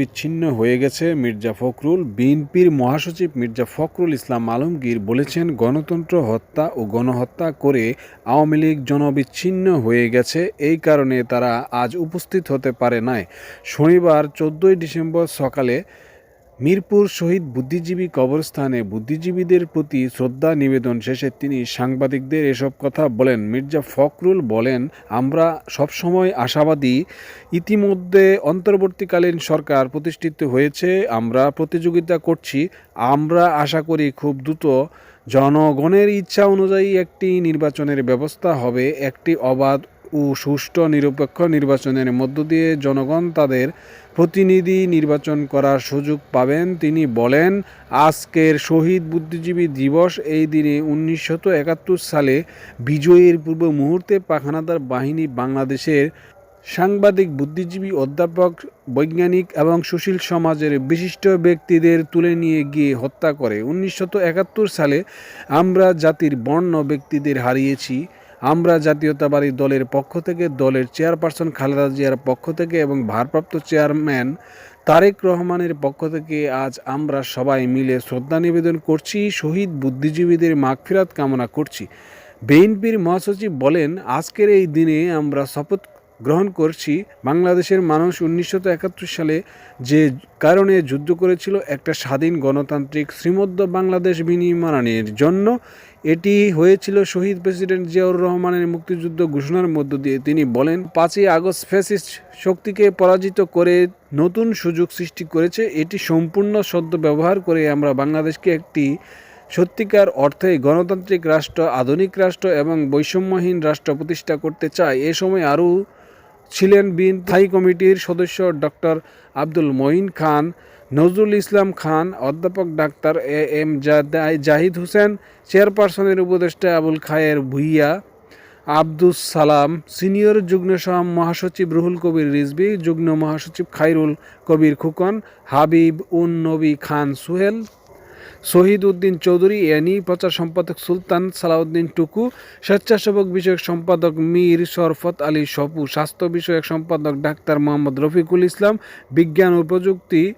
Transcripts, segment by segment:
জনবিচ্ছিন্ন হয়ে গেছে মির্জা ফখরুল। বিএনপির মহাসচিব মির্জা ফখরুল ইসলাম আলমগীর বলেছেন, গণতন্ত্র হত্যা ও গণহত্যা করে আওয়ামী লীগ জনবিচ্ছিন্ন হয়ে গেছে। এই কারণে তারা আজ উপস্থিত হতে পারে নাই। শনিবার, চোদ্দই ডিসেম্বর সকালে মিরপুর শহীদ বুদ্ধিজীবী কবরস্থানে বুদ্ধিজীবীদের প্রতি শ্রদ্ধা নিবেদন শেষে তিনি সাংবাদিকদের এসব কথা বলেন। মির্জা ফখরুল বলেন, আমরা সবসময় আশাবাদী। ইতিমধ্যে অন্তর্বর্তীকালীন সরকার প্রতিষ্ঠিত হয়েছে, আমরা প্রতিযোগিতা করছি। আমরা আশা করি খুব দ্রুত জনগণের ইচ্ছা অনুযায়ী একটি নির্বাচনের ব্যবস্থা হবে। একটি অবাধ ও সুষ্ঠু নিরপেক্ষ নির্বাচনের মধ্য দিয়ে জনগণ তাদের প্রতিনিধি নির্বাচন করার সুযোগ পাবেন। তিনি বলেন, আজকের শহীদ বুদ্ধিজীবী দিবস এই দিনে উনিশশো একাত্তর সালে বিজয়ের পূর্ব মুহূর্তে পাখানাদার বাহিনী বাংলাদেশের সাংবাদিক, বুদ্ধিজীবী অধ্যাপক, বৈজ্ঞানিক এবং সুশীল সমাজের বিশিষ্ট ব্যক্তিদের তুলে নিয়ে গিয়ে হত্যা করে। উনিশশো একাত্তর সালে আমরা জাতির বর্ণ ব্যক্তিদের হারিয়েছি। আমরা জাতীয়তাবাদী দলের পক্ষ থেকে, দলের চেয়ারপারসন খালেদা জিয়ার পক্ষ থেকে এবং ভারপ্রাপ্ত চেয়ারম্যান তারেক রহমানের পক্ষ থেকে আজ আমরা সবাই মিলে শ্রদ্ধা নিবেদন করছি, শহীদ বুদ্ধিজীবীদের মাগফিরাত কামনা করছি। বিএনপির মহাসচিব বলেন, আজকের এই দিনে আমরা শপথ গ্রহণ করছি, বাংলাদেশের মানুষ উনিশশো একাত্তর সালে যে কারণে যুদ্ধ করেছিল, একটা স্বাধীন গণতান্ত্রিক শ্রীমধ্য বাংলাদেশ বিনির্মাণের জন্য এটি হয়েছিল শহীদ প্রেসিডেন্ট জিয়াউর রহমানের মুক্তিযুদ্ধ ঘোষণার মধ্য দিয়ে। তিনি বলেন, পাঁচই আগস্ট ফ্যাসিস্ট শক্তিকে পরাজিত করে নতুন সুযোগ সৃষ্টি করেছে। এটি সম্পূর্ণ সদ্য ব্যবহার করে আমরা বাংলাদেশকে একটি সত্যিকার অর্থে গণতান্ত্রিক রাষ্ট্র, আধুনিক রাষ্ট্র এবং বৈষম্যহীন রাষ্ট্র প্রতিষ্ঠা করতে চায় এ সময় আরও ছিলেন বিন স্থায়ী কমিটির সদস্য ডক্টর আব্দুল মঈন খান, নজরুল ইসলাম খান, অধ্যাপক ডাক্তার এ এম জাহিদ হোসেন, চেয়ারপারসনের উপদেষ্টা আবুল খায়ের ভুইয়া, আব্দুস সালাম, সিনিয়র যুগ্ম মহাসচিব রুহুল কবির রিজবি যুগ্ম মহাসচিব খাইরুল কবির খুকন, হাবিব উন নবী খান সুহেল শহীদ উদ্দিন চৌধুরী এনি প্রচার সম্পাদক সুলতান সালাউদ্দিন টুকু, স্বেচ্ছাসেবক বিষয়ক সম্পাদক মীর শরফত আলী সপু, স্বাস্থ্য বিষয়ক সম্পাদক ডাক্তার মোহাম্মদ রফিকুল ইসলাম, বিজ্ঞান ও প্রযুক্তি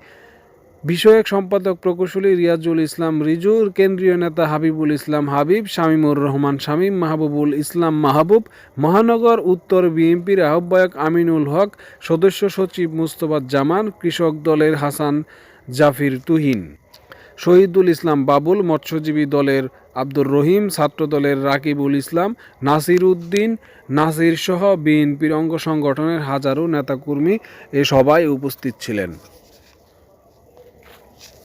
বিষয়ক সম্পাদক প্রকৌশলী রিয়াজুল ইসলাম রিজুর, কেন্দ্রীয় নেতা হাবিবুল ইসলাম হাবিব, শামীমুর রহমান শামীম, মাহবুবুল ইসলাম মাহবুব, মহানগর উত্তর বিএনপির আহ্বায়ক আমিনুল হক, সদস্য সচিব মুস্তফা জামান, কৃষক দলের হাসান জাফির তুহিন। শহীদুল ইসলাম বাবুল, মৎস্যজীবী দলের আব্দুর রহিম ছাত্র দলের রাকিবুল ইসলাম, নাসির উদ্দিন, নাসির সহ বিএনপির অঙ্গ সংগঠনের হাজারো নেতাকর্মী এ সবাই উপস্থিত ছিলেন।